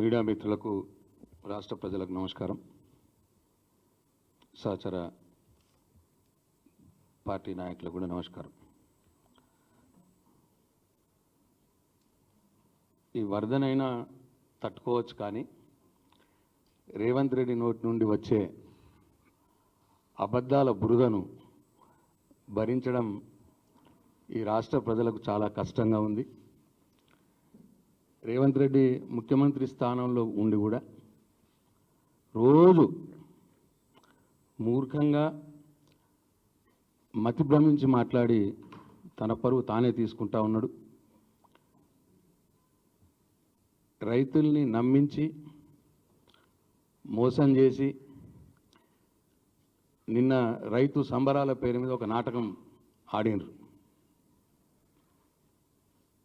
Media మిత్రులకు రాష్ట్ర ప్రజలకు నమస్కారం. సహచర పార్టీ నాయకులకు కూడా నమస్కారం. ఈ వరదనైనా తట్టుకోవచ్చు కానీ రేవంత్ రెడ్డి నోటి నుండి వచ్చే అబద్ధాల బురదను భరించడం ఈ రాష్ట్ర ప్రజలకు చాలా కష్టంగా ఉంది. రేవంత్ రెడ్డి ముఖ్యమంత్రి స్థానంలో ఉండి కూడా రోజు మూర్ఖంగా మతి భ్రమించి మాట్లాడి తన పరువు తానే తీసుకుంటా ఉన్నాడు. రైతుల్ని నమ్మించి మోసం చేసి నిన్న రైతు సంబరాల పేరు మీద ఒక నాటకం ఆడినరు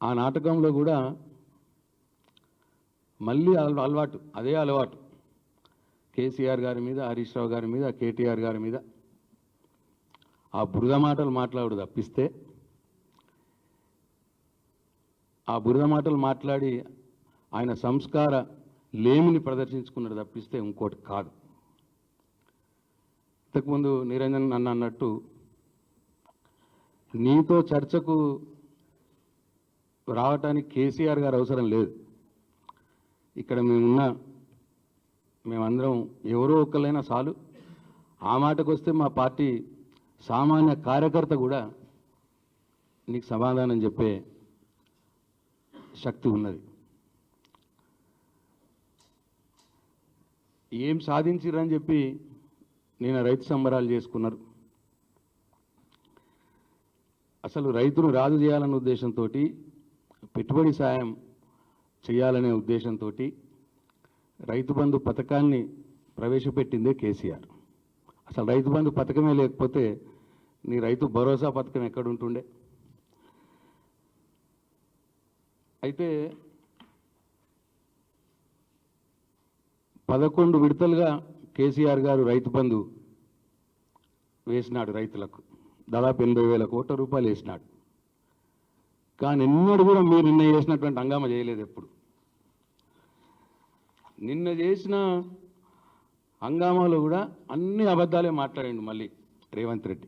ఆ నాటకంలో కూడా మళ్ళీ అలవాటు అదే అలవాటు. కేసీఆర్ గారి మీద హరీష్ రావు గారి మీద కేటీఆర్ గారి మీద. ఆ బురద మాటలు మాట్లాడు తప్పిస్తే ఆ బురద మాటలు మాట్లాడి ఆయన సంస్కార లేమిని ప్రదర్శించుకున్నాడు తప్పిస్తే ఇంకోటి కాదు. ఇంతకుముందు నిరంజన్ నన్ను అన్నట్టు నీతో చర్చకు రావటానికి కేసీఆర్ గారు అవసరం లేదు. ఇక్కడ మేమున్న మేమందరం ఎవరో ఒకళ్ళైనా చాలు. ఆ మాటకు వస్తే మా పార్టీ సామాన్య కార్యకర్త కూడా నీకు సమాధానం చెప్పే శక్తి ఉన్నది. ఏం సాధించిరని చెప్పి నేను రైతు సంబరాలు చేసుకున్నారు. అసలు రైతును రాజు చేయాలన్న ఉద్దేశంతో పెట్టుబడి సాయం చేయాలనే ఉద్దేశంతో రైతు బంధు పథకాన్ని ప్రవేశపెట్టిందే కేసీఆర్. అసలు రైతు బంధు పథకమే లేకపోతే నీ రైతు భరోసా పథకం ఎక్కడ ఉంటుండే అయితే పదకొండు విడతలుగా కేసీఆర్ గారు రైతు బంధు వేసినాడు రైతులకు. దాదాపు ఎనభై వేల కోట్ల రూపాయలు వేసినాడు. కానీ ఎన్నడూ కూడా మీరు నిన్న చేసినటువంటి హంగామా చేయలేదు ఎప్పుడు. నిన్న చేసిన హంగామాలో కూడా అన్ని అబద్ధాలే మాట్లాడండి మళ్ళీ రేవంత్ రెడ్డి.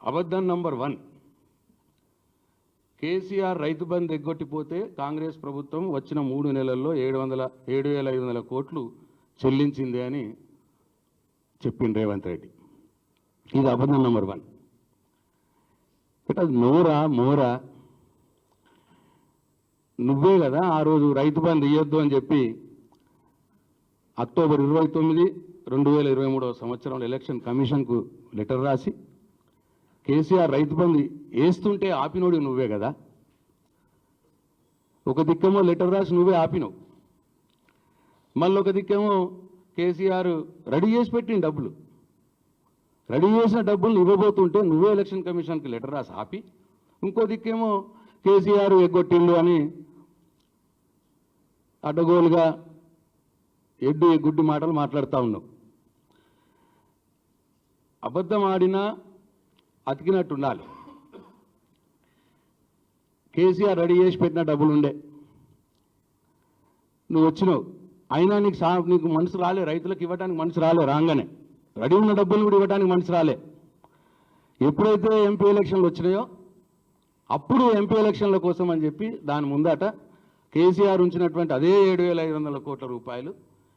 అబద్ధం నంబర్ వన్. కేసీఆర్ రైతు బంద్ ఎగ్గొట్టిపోతే కాంగ్రెస్ ప్రభుత్వం వచ్చిన మూడు నెలల్లో ఏడు వందల ఏడు వేల ఐదు వందల కోట్లు చెల్లించింది అని చెప్పింది రేవంత్ రెడ్డి. ఇది అబద్ధం నెంబర్ వన్. బట్ నోరా మోరా? నువ్వే కదా ఆ రోజు రైతు బంధు ఇవ్వద్దు అని చెప్పి అక్టోబర్ ఇరవై తొమ్మిది రెండు వేల ఇరవై మూడవ సంవత్సరంలో ఎలక్షన్ కమిషన్కు లెటర్ రాసి కేసీఆర్ రైతు బంధు వేస్తుంటే ఆపినోడు నువ్వే కదా. ఒక దిక్కేమో లెటర్ రాసి నువ్వే ఆపినవు. మళ్ళీ ఒక దిక్కేమో కేసీఆర్ రెడీ చేసి పెట్టిన డబ్బులు. రెడీ చేసిన డబ్బులు ఇవ్వబోతుంటే నువ్వే ఎలక్షన్ కమిషన్కి లెటర్ రాసి ఆపి. ఇంకో దిక్కేమో కేసీఆర్ ఎగ్గొట్టిండు అని అడ్డగోలుగా ఎడ్డు గుడ్డి మాటలు మాట్లాడుతూ ఉన్నావు. అబద్ధం ఆడినా అతికినట్టు ఉండాలి కేసీఆర్ రెడీ చేసి పెట్టిన డబ్బులు ఉండే నువ్వు వచ్చినావు. అయినా నీకు సా నీకు మనసు రాలే రైతులకు ఇవ్వడానికి మనసు రాలే రాగానే. రెడీ ఉన్న డబ్బులు కూడా ఇవ్వడానికి మనిషి రాలే. ఎప్పుడైతే ఎంపీ ఎలక్షన్లు వచ్చినాయో అప్పుడు ఎంపీ ఎలక్షన్ల కోసం అని చెప్పి దాని ముందట కేసీఆర్ ఉంచినటువంటి అదే ఏడు వేల ఐదు వందల కోట్ల రూపాయలు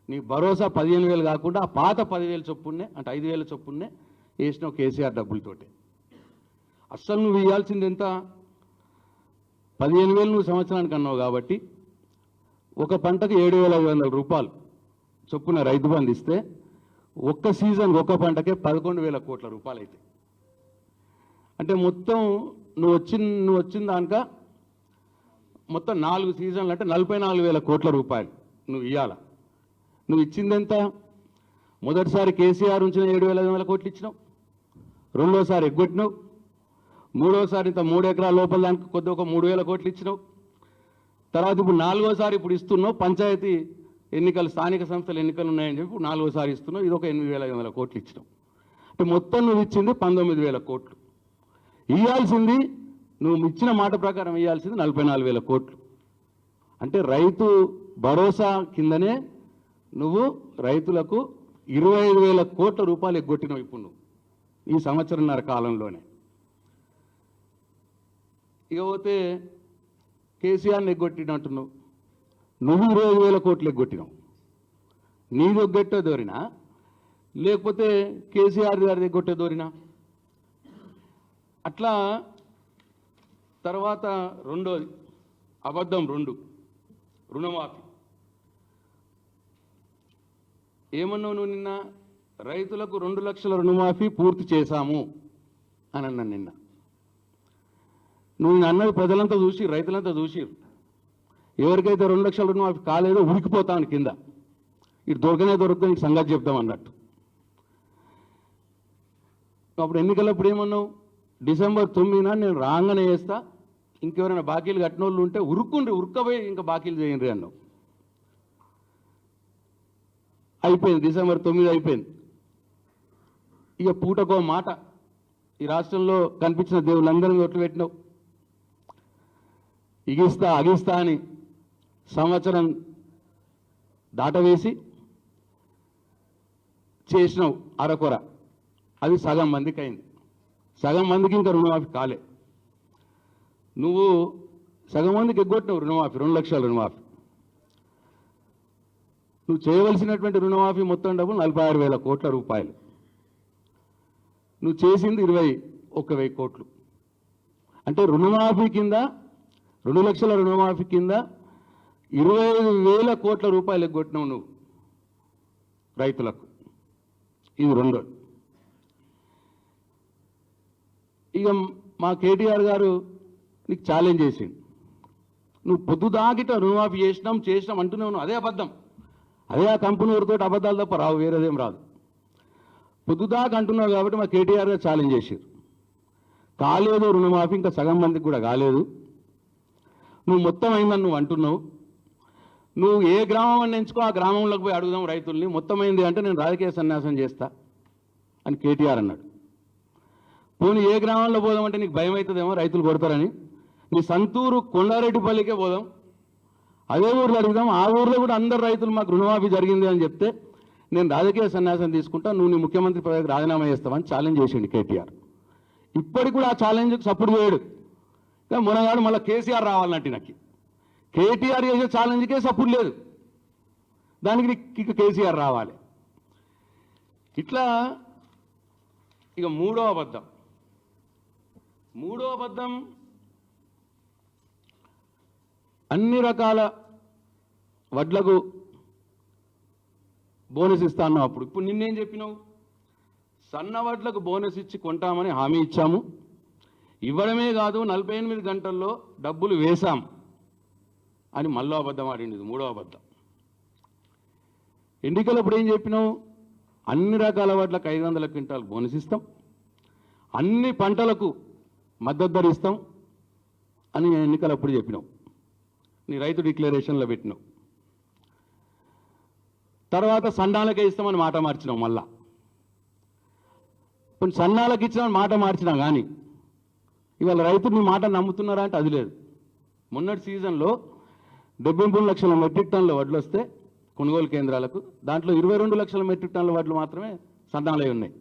నీ భరోసా పదిహేను వేలు కాకుండా ఆ పాత పదివేల చొప్పున్నే అంటే ఐదు వేల చొప్పున్నే వేసినావు కేసీఆర్ డబ్బులతోటి. అస్సలు నువ్వు ఇవ్వాల్సింది ఎంత? పదిహేను వేలు నువ్వు సంవత్సరానికి అన్నావు కాబట్టి ఒక పంటకు ఏడు వేల ఐదు వందల రూపాయలు చొప్పున రైతు బంధు ఇస్తే ఒక్క సీజన్ ఒక్క పంటకే పదకొండు వేల కోట్ల రూపాయలు అవుతాయి అంటే మొత్తం నువ్వు వచ్చిన నువ్వు వచ్చిన దానిక మొత్తం నాలుగు సీజన్లు అంటే నలభై నాలుగు వేల కోట్ల రూపాయలు నువ్వు ఇవ్వాల నువ్వు ఇచ్చింది ఎంత మొదటిసారి కేసీఆర్ ఉంచిన ఏడు వేల ఐదు వందల కోట్లు ఇచ్చినావు. రెండోసారి ఎగ్గొట్టినావు. మూడోసారి ఇంత మూడు ఎకరాల లోపల దానికి కొద్ది ఒక మూడు వేల కోట్లు ఇచ్చినావు. తర్వాత ఇప్పుడు నాలుగోసారి ఇప్పుడు ఇస్తున్నావు. పంచాయతీ ఎన్నికలు స్థానిక సంస్థల ఎన్నికలు ఉన్నాయని చెప్పి ఇప్పుడు నాలుగోసారి ఇస్తున్నావు ఇది ఒక ఎనిమిది వేల ఐదు వందల కోట్లు ఇచ్చినావు అంటే మొత్తం నువ్వు ఇచ్చింది పంతొమ్మిది వేల కోట్లు. ఇవ్వాల్సింది నువ్వు ఇచ్చిన మాట ప్రకారం ఇవ్వాల్సింది నలభై నాలుగు వేల కోట్లు. అంటే రైతు భరోసా కిందనే నువ్వు రైతులకు ఇరవై ఐదు వేల కోట్ల రూపాయలు ఎగ్గొట్టినావు ఇప్పుడు నువ్వు ఈ సంవత్సరంన్నర కాలంలోనే. ఇకపోతే కేసీఆర్ని ఎగ్గొట్టినట్టున్నావు నువ్వు ఇరవై వేల కోట్లు ఎగ్గొట్టినావు నీది ఎగ్గొట్టే దోరినా? లేకపోతే కేసీఆర్ గారి ఎగ్గొట్టే దోరినా? అట్లా తర్వాత రెండోది అబద్ధం రెండు రుణమాఫీ. ఏమన్నావు నువ్వు నిన్న? రైతులకు రెండు లక్షల రుణమాఫీ పూర్తి చేశాము అని అన్నాను నిన్న. నువ్వు నిన్న అన్నది ప్రజలంతా చూసి రైతులంతా చూసిరు ఎవరికైతే రెండు లక్షల రుణమాఫీ కాలేదో ఉరికిపోతాను కింద. ఇటు దొరకనే దొరకని సంగతి చెప్తాం అన్నట్టు. అప్పుడు ఎన్నికలప్పుడు ఏమన్నావు? డిసెంబర్ తొమ్మిదిన నేను రాగానే వేస్తా ఇంకెవరైనా బాకీలు కట్టిన వాళ్ళు ఉంటే ఉరుక్కుండ్రి ఉరుక్కబోయి ఇంకా బాకీలు చేయండి అన్నావు. అయిపోయింది డిసెంబర్ తొమ్మిది అయిపోయింది. ఇక పూటకో మాట ఈ రాష్ట్రంలో కనిపించిన దేవుళ్ళందరినీ ఒట్లు పెట్టినావు. ఇగిస్తా అగిస్తా అని సంవత్సరం దాటవేసి చేసినావు అరకొర. అది సగం మందికి అయింది సగం మందికి ఇంకా రుణమాఫీ కాలే. నువ్వు సగం మందికి ఎగ్గొట్టినావు రుణమాఫీ రెండు లక్షల రుణమాఫీ. నువ్వు చేయవలసినటువంటి రుణమాఫీ మొత్తం డబ్బులు నలభై ఆరు వేల కోట్ల రూపాయలు. నువ్వు చేసింది ఇరవై ఒక్క వెయ్యి కోట్లు. అంటే రుణమాఫీ కింద రెండు లక్షల రుణమాఫీ కింద ఇరవై ఐదు వేల కోట్ల రూపాయలు ఎగ్గొట్టినావు నువ్వు రైతులకు. ఇది రెండోది. ఇక మా కేటీఆర్ గారు నీకు ఛాలెంజ్ చేసిండు. నువ్వు పొద్దు దాకిట రుణమాఫీ చేసినాం చేసినాం అంటున్నావు ఉన్నావు అదే అబద్ధం. అదే ఆ కంపెనీ వారితో అబద్ధాలు తప్ప రావు వేరేదేం రాదు. పొద్దుదాకా అంటున్నావు కాబట్టి మా కేటీఆర్ గారు ఛాలెంజ్ చేశారు కాలేదు రుణమాఫీ ఇంకా సగం మందికి కూడా కాలేదు. నువ్వు మొత్తం అయిందని నువ్వు అంటున్నావు? నువ్వు ఏ గ్రామం అని ఎంచుకో ఆ గ్రామంలోకి పోయి అడుగుదాం రైతుల్ని. మొత్తం అంటే నేను రాజకీయ సన్యాసం చేస్తా అని కేటీఆర్ అన్నాడు. పోనీ ఏ గ్రామంలో పోదామంటే నీకు భయం అవుతుందేమో రైతులు కొడతారని. నీ సంతూరు కొండారెడ్డిపల్లికే పోదాం. అదే ఊర్లో అడుగుదాం. ఆ ఊర్లో కూడా అందరు రైతులు మాకు రుణమాఫీ జరిగింది అని చెప్తే నేను రాజకీయ సన్యాసం తీసుకుంటా నువ్వు నీ ముఖ్యమంత్రి పదవికి రాజీనామా చేస్తావని ఛాలెంజ్ చేసిండు కేటీఆర్. ఇప్పటికి కూడా ఆ ఛాలెంజ్కి సపోర్ట్ చేయడు. ఇంకా మళ్ళీ కేసీఆర్ రావాలంటే నాకు. కేటీఆర్ చేసే ఛాలెంజ్కే సపోర్ట్ లేదు. దానికి ఇక కేసీఆర్ రావాలి. ఇట్లా ఇక మూడో అబద్ధం. మూడో అబద్ధం అన్ని రకాల వడ్లకు బోనస్ ఇస్తా అన్నావు అప్పుడు. ఇప్పుడు నిన్నేం చెప్పినావు? సన్న వడ్లకు బోనస్ ఇచ్చి కొంటామని హామీ ఇచ్చాము. ఇవ్వడమే కాదు నలభై ఎనిమిది గంటల్లో డబ్బులు వేశాం. అని మళ్ళీ అబద్ధం ఆడింది ఇది మూడో అబద్ధం. ఎన్నికలప్పుడు ఏం చెప్పినావు? అన్ని రకాల వాటికి ఐదు వందల క్వింటాల్ బోనస్ ఇస్తాం. అన్ని పంటలకు మద్దతు ధర ఇస్తాం అని నేను ఎన్నికలప్పుడు చెప్పినావు. నీ రైతు డిక్లరేషన్లో పెట్టినావు. తర్వాత సన్నాలకే ఇస్తామని మాట మార్చినావు మళ్ళా. కొన్ని సన్నాలకు ఇచ్చినామని మాట మార్చినా కానీ ఇవాళ రైతులు నీ మాట నమ్ముతున్నారా అంటే అది లేదు. మొన్నటి సీజన్లో డెబ్బై మూడు లక్షల మెట్రిక్ టన్నుల వడ్లు వస్తే కొనుగోలు కేంద్రాలకు దాంట్లో ఇరవై రెండు లక్షల మెట్రిక్ టన్నుల వడ్లు మాత్రమే సన్నాలై ఉన్నాయి.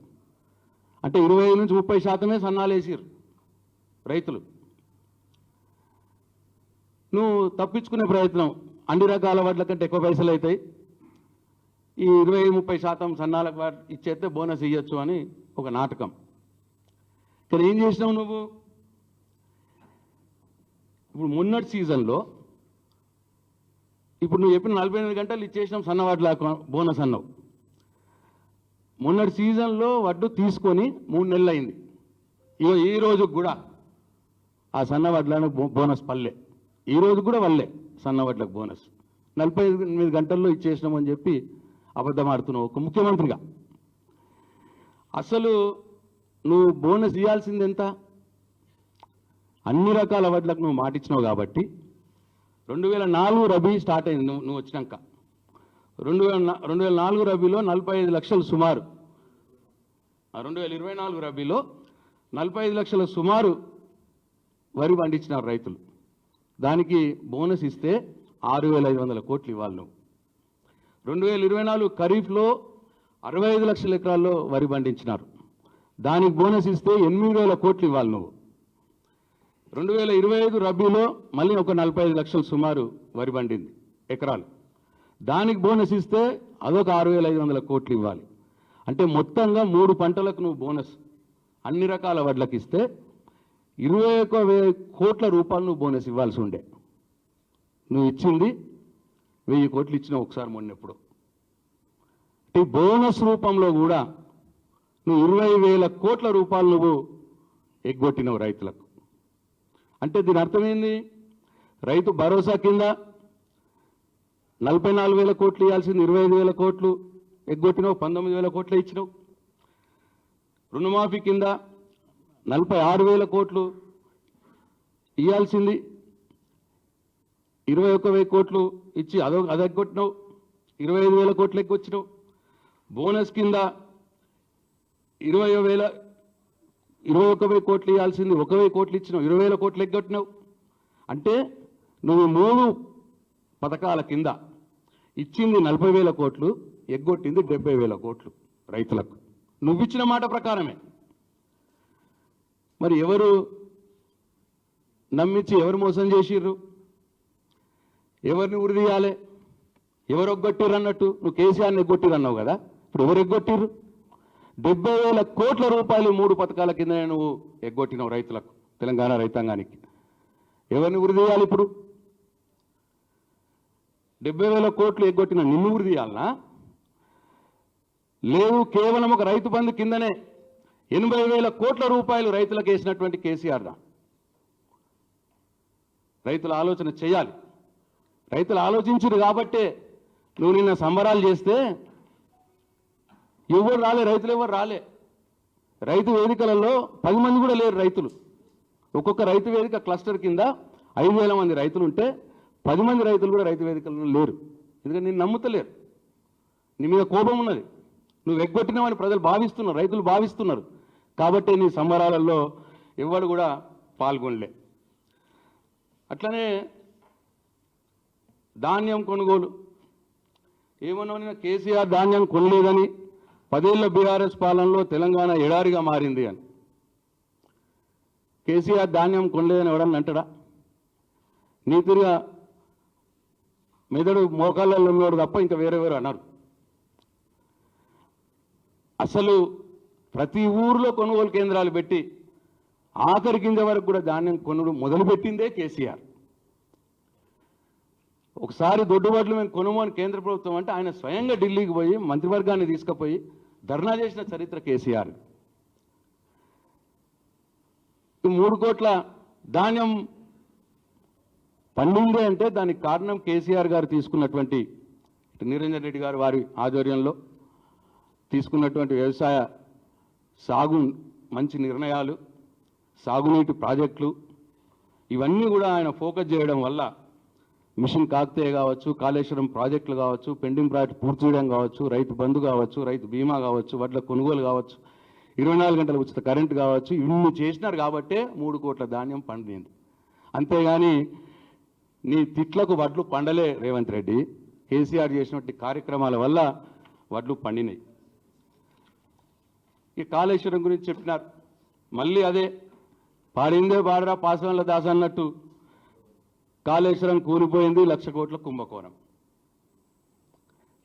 అంటే ఇరవై ఐదు నుంచి ముప్పై శాతమే సన్నాలు వేసారు రైతులు. నువ్వు తప్పించుకునే ప్రయత్నం అన్ని రకాల వడ్ల కంటే ఎక్కువ పైసలు అవుతాయి. ఈ ఇరవై ముప్పై శాతం సన్నాలకు ఇచ్చేస్తే బోనస్ ఇవ్వచ్చు అని ఒక నాటకం. ఇక్కడ ఏం చేసినావు నువ్వు? ఇప్పుడు మొన్నటి సీజన్లో ఇప్పుడు నువ్వు చెప్పిన నలభై ఎనిమిది గంటలు ఇచ్చేసినాం సన్నవాడ్ల బోనస్ అన్నావు. మొన్నటి సీజన్లో వడ్డు తీసుకొని మూడు నెలలు అయింది. ఇగో ఈ రోజు కూడా ఆ సన్నవడ్లను బో- బోనస్ పల్లె. ఈ రోజు కూడా వల్లే సన్నవడ్లకు బోనస్. నలభై ఎనిమిది గంటల్లో ఇచ్చేసినామని చెప్పి అబద్ధం ఆడుతున్నావు ఒక ముఖ్యమంత్రిగా. అసలు నువ్వు బోనస్ ఇవ్వాల్సింది ఎంత? అన్ని రకాల వడ్లకు నువ్వు మాటిచ్చినావు కాబట్టి రెండు వేల నాలుగు రబీ స్టార్ట్ అయింది నువ్వు నువ్వు వచ్చినాక. రెండు వేల రెండు వేల నాలుగు రబీలో నలభై ఐదు లక్షలు సుమారు. రెండు వేల ఇరవై నాలుగు రబీలో నలభై ఐదు లక్షల సుమారు వరి పండించినారు రైతులు. దానికి బోనస్ ఇస్తే ఆరు వేల ఐదు వందల కోట్లు ఇవ్వాలి నువ్వు. రెండు వేల ఇరవై నాలుగు ఖరీఫ్లో అరవై ఐదు లక్షల ఎకరాల్లో వరి పండించినారు. దానికి బోనస్ ఇస్తే ఎనిమిది వేల కోట్లు ఇవ్వాలి నువ్వు. రెండు వేల ఇరవై ఐదు రబీలో మళ్ళీ ఒక నలభై ఐదు లక్షలు సుమారు వరి పండింది ఎకరాలు. దానికి బోనస్ ఇస్తే అదొక ఆరు వేల ఐదు వందల కోట్లు ఇవ్వాలి. అంటే మొత్తంగా మూడు పంటలకు నువ్వు బోనస్. అన్ని రకాల వడ్లకు ఇస్తే ఇరవై ఒక కోట్ల రూపాయలు నువ్వు బోనస్ ఇవ్వాల్సి ఉండే. నువ్వు ఇచ్చింది వెయ్యి కోట్లు ఇచ్చినావు ఒకసారి మొన్నప్పుడు. ఈ బోనస్ రూపంలో కూడా నువ్వు ఇరవై వేల కోట్ల రూపాయలు నువ్వు ఎగ్గొట్టినవు రైతులకు. అంటే దీని అర్థమైంది రైతు భరోసా కింద నలభై నాలుగు వేల కోట్లు ఇవ్వాల్సింది ఇరవై ఐదు వేల కోట్లు ఎగ్గొట్టినావు పంతొమ్మిది వేల కోట్లు ఇచ్చినావు. రుణమాఫీ కింద నలభై ఆరు వేల కోట్లు ఇవ్వాల్సింది ఇరవై ఒక్క వెయ్యి కోట్లు ఇచ్చి అదో అది ఎగ్గొట్టినావు ఇరవై ఐదు వేల కోట్లు ఎగ్గొచ్చినావు బోనస్ కింద ఇరవై వేల ఇరవై ఒక వెయ్యి కోట్లు ఇవ్వాల్సింది ఒక వెయ్యి కోట్లు ఇచ్చినావు ఇరవై వేల కోట్లు ఎగ్గొట్టినావు. అంటే నువ్వు మూడు పథకాల కింద ఇచ్చింది నలభై వేల కోట్లు ఎగ్గొట్టింది డెబ్బై వేల కోట్లు రైతులకు. నువ్వు ఇచ్చిన మాట ప్రకారమే. మరి ఎవరు నమ్మించి ఎవరు మోసం చేసిర్రు? ఎవరిని ఉరిదీయాలి? ఎవరు ఎగ్గొట్టిర్రు అన్నట్టు? నువ్వు కేసీఆర్ని ఎగ్గొట్టిర్రు అన్నావు కదా? ఇప్పుడు ఎవరు ఎగ్గొట్టిర్రు? డెబ్బై వేల కోట్ల రూపాయలు మూడు పథకాల కింద నువ్వు ఎగ్గొట్టినావు రైతులకు తెలంగాణ రైతాంగానికి. ఎవరిని ఉరిదీయాలి ఇప్పుడు? డెబ్బై వేల కోట్లు ఎగ్గొట్టిన నిన్ను ఉరిదీయాలనా లేదు కేవలం ఒక రైతు బంధు కిందనే ఎనభై వేల కోట్ల రూపాయలు రైతులకు వేసినటువంటి కేసీఆర్ దా. రైతుల ఆలోచన చేయాలి. రైతులు ఆలోచించరు కాబట్టే నువ్వు నిన్న సంబరాలు చేస్తే ఎవరు రాలే రైతులు ఎవరు రాలే. రైతు వేదికలలో పది మంది కూడా లేరు రైతులు. ఒక్కొక్క రైతు వేదిక క్లస్టర్ కింద ఐదు వేల మంది రైతులు ఉంటే పది మంది రైతులు కూడా రైతు వేదికలలో లేరు. ఎందుకంటే నేను నమ్ముతలేరు. నీ మీద కోపం ఉన్నది. నువ్వు ఎగ్గొట్టినావని ప్రజలు భావిస్తున్నారు రైతులు భావిస్తున్నారు. కాబట్టి నీ సంబరాలలో ఎవడు కూడా పాల్గొనలే. అట్లనే ధాన్యం కొనుగోలు. ఏమన్నా కేసీఆర్ ధాన్యం కొనలేదని పదేళ్ళ బీఆర్ఎస్ పాలనలో తెలంగాణ ఎడారిగా మారింది అని. కేసీఆర్ ధాన్యం కొనలేదని ఎవడన్నా అంటాడా నీతిగా మెదడు మోకాళ్ళల్లో ఉన్నాడు తప్ప ఇంకా వేరే వేరే అన్నారు అసలు ప్రతి ఊర్లో కొనుగోలు కేంద్రాలు పెట్టి ఆఖరి కింద వరకు కూడా ధాన్యం కొనుడు మొదలుపెట్టిందే కేసీఆర్. ఒకసారి దొడ్డుబాట్లు మేము కొనుము అని కేంద్ర ప్రభుత్వం అంటే ఆయన స్వయంగా ఢిల్లీకి పోయి మంత్రివర్గాన్ని తీసుకుపోయి ధర్నా చేసిన చరిత్ర కేసీఆర్. ఈ మూడు కోట్ల ధాన్యం పండుండే అంటే దానికి కారణం కేసీఆర్ గారు తీసుకున్నటువంటి నిరంజన్ రెడ్డి గారు వారి ఆధ్వర్యంలో తీసుకున్నటువంటి వ్యవసాయ సాగు మంచి నిర్ణయాలు సాగునీటి ప్రాజెక్టులు ఇవన్నీ కూడా ఆయన ఫోకస్ చేయడం వల్ల మిషన్ కాకతీయ కావచ్చు కాళేశ్వరం ప్రాజెక్టులు కావచ్చు పెండింగ్ ప్రాజెక్ట్ పూర్తి చేయడం కావచ్చు రైతు బంధు కావచ్చు రైతు బీమా కావచ్చు వడ్ల కొనుగోలు కావచ్చు ఇరవై నాలుగు గంటల ఉచిత కరెంటు కావచ్చు ఇన్ని చేసినారు కాబట్టే మూడు కోట్ల ధాన్యం పండింది అంతేగాని నీ తిట్లకు వడ్లు పండలే రేవంత్ రెడ్డి. కేసీఆర్ చేసినటువంటి కార్యక్రమాల వల్ల వడ్లు పండినాయి. ఈ కాళేశ్వరం గురించి చెప్పినారు. మళ్ళీ అదే పాడిందే పాడరా పాసవన్ల దాసన్నట్టు. కాళేశ్వరం కూలిపోయింది లక్ష కోట్ల కుంభకోణం.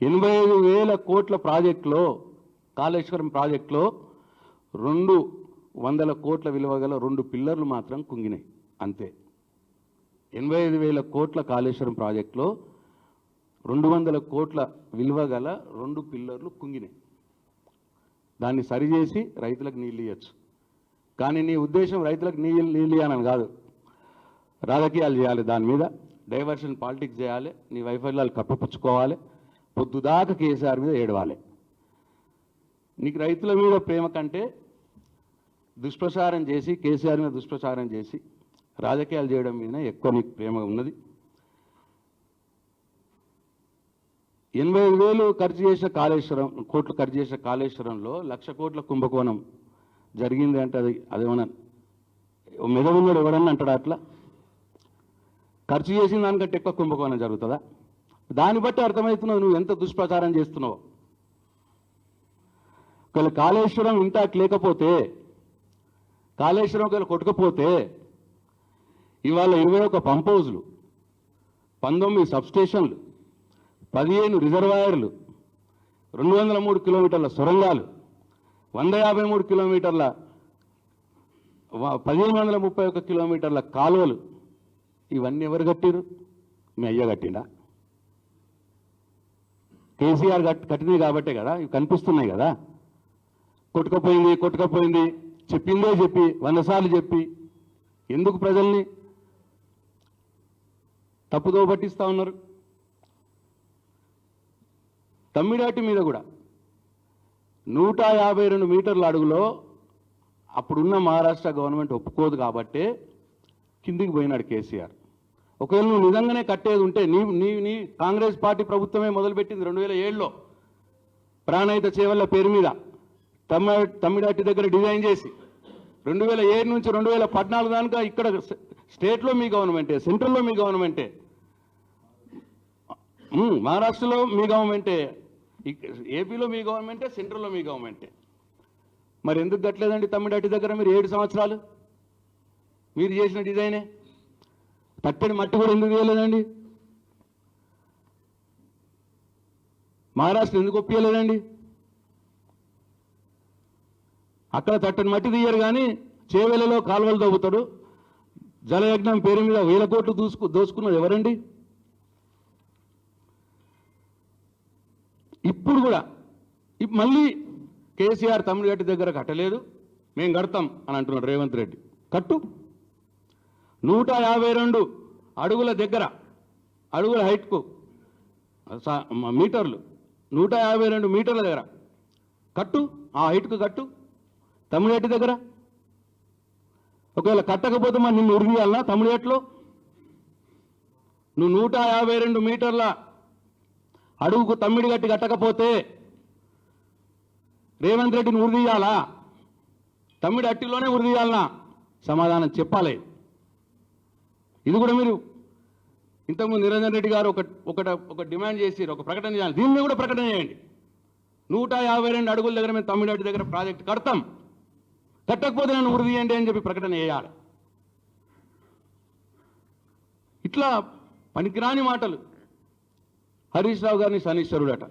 ఎనభై ఐదు వేల కోట్ల ప్రాజెక్టులో కాళేశ్వరం ప్రాజెక్టులో రెండు వందల కోట్ల విలువ గల రెండు పిల్లర్లు మాత్రం కుంగినాయి. అంతే. ఎనభై ఐదు వేల కోట్ల కాళేశ్వరం ప్రాజెక్టులో రెండు వందల కోట్ల విలువ గల రెండు పిల్లర్లు కుంగినాయి. దాన్ని సరిచేసి రైతులకు నీళ్ళు ఇవ్వచ్చు కానీ నీ ఉద్దేశం రైతులకు నీళ్ళు నీళ్ళు ఇవ్వాలని కాదు. రాజకీయాలు చేయాలి దాని మీద. డైవర్షన్ పాలిటిక్స్ చేయాలి. నీ వైఫల్యాలు కప్పపుచ్చుకోవాలి. పొద్దుదాకా కేసీఆర్ మీద ఏడవాలి. నీకు రైతుల మీద ప్రేమ కంటే దుష్ప్రచారం చేసి కేసీఆర్ మీద దుష్ప్రచారం చేసి రాజకీయాలు చేయడం మీద ఎక్కువ నీకు ప్రేమ ఉన్నది. ఎనభై ఐదు వేలు ఖర్చు చేసిన కాళేశ్వరం కోట్లు ఖర్చు చేసిన కాళేశ్వరంలో లక్ష కోట్ల కుంభకోణం జరిగింది అంటే అది అదేమన్నా మెదడున్నాడు ఎవడన్నా అంటాడు అట్లా? ఖర్చు చేసిన దానికంటే ఎక్కువ కుంభకోణం జరుగుతుందా? దాన్ని బట్టి అర్థమవుతున్నావు నువ్వు ఎంత దుష్ప్రచారం చేస్తున్నావు. ఒకవేళ కాళేశ్వరం ఇంటాక్ట్ లేకపోతే కాళేశ్వరం ఒకవేళ కొట్టకపోతే ఇవాళ ఇరవై ఒక పంప్ హౌజ్లు పంతొమ్మిది సబ్స్టేషన్లు పదిహేను రిజర్వాయర్లు రెండు వందల మూడు కిలోమీటర్ల సొరంగాలు వంద యాభై మూడు కిలోమీటర్ల పదిహేను వందల ముప్పై ఒక కిలోమీటర్ల కాలువలు ఇవన్నీ ఎవరు కట్టిరు మీ అయ్య కట్టిండా? కేసీఆర్ కట్ కట్టినవి కాబట్టే కదా ఇవి కనిపిస్తున్నాయి కదా. కొట్టుకపోయింది కొట్టుకపోయింది చెప్పిందే చెప్పి వందసార్లు చెప్పి ఎందుకు ప్రజల్ని తప్పుదో పట్టిస్తూ ఉన్నారు? తమ్మిడాటి మీద కూడా నూట యాభై రెండు మీటర్ల అడుగులో అప్పుడున్న మహారాష్ట్ర గవర్నమెంట్ ఒప్పుకోదు కాబట్టే కిందికి పోయినాడు కేసీఆర్. ఒకవేళ నువ్వు నిజంగానే కట్టేది ఉంటే నీ నీ నీ కాంగ్రెస్ పార్టీ ప్రభుత్వమే మొదలుపెట్టింది రెండు వేల ఏడులో. ప్రాణహిత చేవల్ల పేరు మీద. తమ్మ తమ్మిడాటి దగ్గర డిజైన్ చేసి. రెండు వేల ఏడు నుంచి రెండు వేల పద్నాలుగు దాకా ఇక్కడ స్టేట్లో మీ గవర్నమెంటే సెంట్రల్లో మీ గవర్నమెంటే. మహారాష్ట్రలో మీ గవర్నమెంటే. ఏపీలో మీ గవర్నమెంటే సెంట్రల్లో మీ గవర్నమెంటే. మరి ఎందుకు కట్టలేదండి తమ్మిడాటి దగ్గర మీరు ఏడు సంవత్సరాలు? మీరు చేసిన డిజైనే. తట్టడి మట్టి కూడా ఎందుకు వేయలేదండి? మహారాష్ట్ర ఎందుకు ఒప్పియలేదండి అక్కడ తట్టని మట్టి తీయరు కానీ చేవెలలో కాలువలు తవ్వుతాడు జలయజ్ఞం పేరు మీద వేల కోట్లు దూసుకు దోసుకున్నది ఎవరండి? ఇప్పుడు కూడా మళ్ళీ కేసీఆర్ తమిళగడ్డి దగ్గర కట్టలేదు. మేము కడతాం అని అంటున్నాడు రేవంత్ రెడ్డి. కట్టు. నూట యాభై రెండు అడుగుల దగ్గర అడుగుల హైట్కు మీటర్లు నూట యాభై రెండు మీటర్ల దగ్గర. కట్టు ఆ హైట్కు కట్టు. తమిళేటి దగ్గర. ఒకవేళ కట్టకపోతే మరి నిన్ను ఉరిగియాలనా తమిళేట్లో నువ్వు నూట యాభై రెండు మీటర్ల అడుగుకు తమ్మిడి గట్టి కట్టకపోతే రేవంత్ రెడ్డిని ఉరిదీయాలా తమ్మిడి అట్టిలోనే ఉరిదీయాలనా సమాధానం చెప్పాలి. ఇది కూడా మీరు ఇంతకుముందు నిరంజన్ రెడ్డి గారు ఒక ఒకట ఒక డిమాండ్ చేసి ఒక ప్రకటన చేయాలి. దీన్ని కూడా ప్రకటన చేయండి. నూట యాభై రెండు అడుగుల దగ్గర మేము తమిళనాడు దగ్గర ప్రాజెక్ట్ కడతాం. కట్టకపోతే నన్ను ఉరి అని చెప్పి ప్రకటన చేయాలి. ఇట్లా పనికిరాని మాటలు. హరీష్ రావు గారిని శనీశ్వరుడట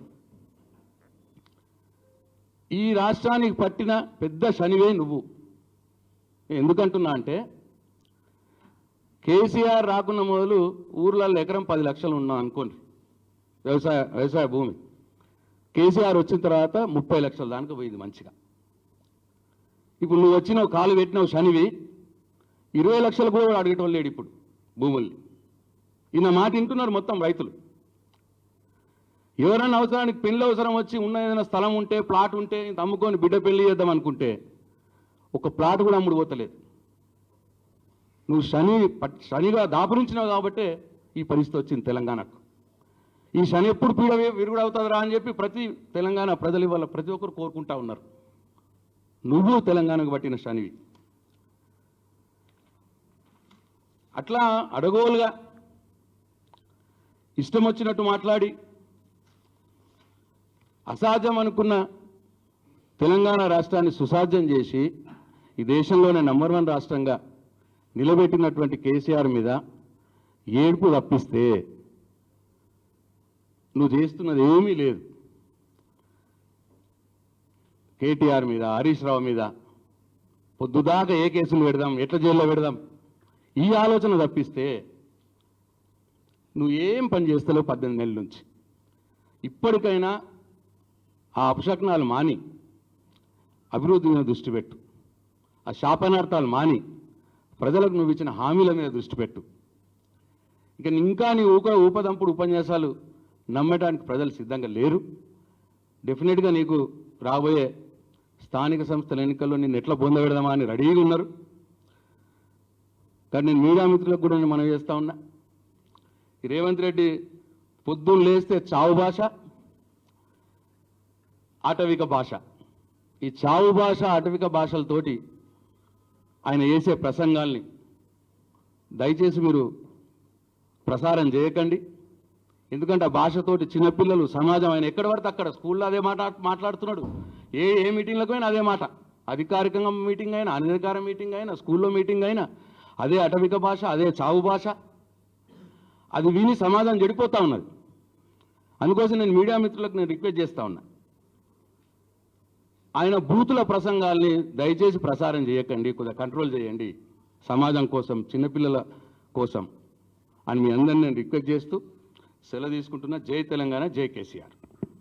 ఈ రాష్ట్రానికి పట్టిన పెద్ద శనివే నువ్వు. ఎందుకంటున్నా అంటే కేసీఆర్ రాకున్న మొదలు ఊర్లలో ఎకరం పది లక్షలు ఉన్నాం అనుకోండి. వ్యవసాయ వ్యవసాయ భూమి. కేసీఆర్ వచ్చిన తర్వాత ముప్పై లక్షల దానికి పోయింది మంచిగా. ఇప్పుడు నువ్వు వచ్చినావు కాలు పెట్టినావు శనివి ఇరవై లక్షలు కూడా అడిగేటోళ్ళు లేడు ఇప్పుడు భూముల్ని. ఈయన మాట వింటున్నారు మొత్తం రైతులు. ఎవరైనా అవసరానికి పెళ్ళి అవసరం వచ్చి ఉన్న ఏదైనా స్థలం ఉంటే ప్లాట్ ఉంటే ఇంత అమ్ముకొని బిడ్డ పెళ్ళి చేద్దాం అనుకుంటే ఒక ప్లాట్ కూడా అమ్ముడు పోతలేదు. నువ్వు శని శనిగా దాపురించినావు కాబట్టే ఈ పరిస్థితి వచ్చింది తెలంగాణకు. ఈ శని ఎప్పుడు పీడ విరుగుడవుతుందిరా అని చెప్పి ప్రతి తెలంగాణ ప్రజలు ఇవాళ ప్రతి ఒక్కరు కోరుకుంటా ఉన్నారు. నువ్వు తెలంగాణకు పట్టిన శనివి. అట్లా అడగోలుగా ఇష్టం వచ్చినట్టు మాట్లాడి అసాధ్యం అనుకున్న తెలంగాణ రాష్ట్రాన్ని సుసాధ్యం చేసి ఈ దేశంలోనే నంబర్ వన్ రాష్ట్రంగా నిలబెట్టినటువంటి కేసీఆర్ మీద ఏడుపు తప్పిస్తే నువ్వు చేస్తున్నది ఏమీ లేదు. కేటీఆర్ మీద హరీష్ రావు మీద పొద్దుదాకా ఏ కేసులు పెడదాం ఎట్లా జైల్లో పెడదాం? ఈ ఆలోచన తప్పిస్తే నువ్వు ఏం పని చేస్తలేవు పద్దెనిమిది నెలల నుంచి. ఇప్పటికైనా ఆ అపశకనాలు మాని అభివృద్ధి మీద దృష్టి పెట్టు. ఆ శాపనార్థాలు మాని ప్రజలకు నువ్వు ఇచ్చిన హామీల మీద దృష్టి పెట్టు. ఇక ఇంకా నీ ఊక ఊపదంపుడు ఉపన్యాసాలు నమ్మటానికి ప్రజలు సిద్ధంగా లేరు. డెఫినెట్గా నీకు రాబోయే స్థానిక సంస్థల ఎన్నికల్లో నేను ఎట్లా పొందబెడదామా అని రెడీగా ఉన్నారు. కానీ నేను మీడియా మిత్రులకు కూడా నేను మనం చేస్తా ఉన్నా. రేవంత్ రెడ్డి పొద్దున్న లేస్తే చావు భాష ఆటవిక భాష. ఈ చావు భాష ఆటవిక భాషలతోటి ఆయన చేసే ప్రసంగాల్ని దయచేసి మీరు ప్రసారం చేయకండి. ఎందుకంటే ఆ భాషతోటి చిన్నపిల్లలు సమాజం ఆయన ఎక్కడ పడితే అక్కడ స్కూల్లో అదే మాట మాట్లాడుతున్నాడు. ఏ ఏ మీటింగ్లకు అయినా అదే మాట. అధికారికంగా మీటింగ్ అయినా అనధికార మీటింగ్ అయినా స్కూల్లో మీటింగ్ అయినా అదే అటవిక భాష అదే చావు భాష. అది విని సమాజం చెడిపోతూ ఉన్నది. అందుకోసం నేను మీడియా మిత్రులకు నేను రిక్వెస్ట్ చేస్తా ఉన్నా. ఆయన బూతుల ప్రసంగాల్ని దయచేసి ప్రసారం చేయకండి కొద్దిగా కంట్రోల్ చేయండి. సమాజం కోసం చిన్నపిల్లల కోసం అని మీ అందరిని నేను రిక్వెస్ట్ చేస్తూ సెలవు తీసుకుంటున్నా జై తెలంగాణ జై కేసీఆర్.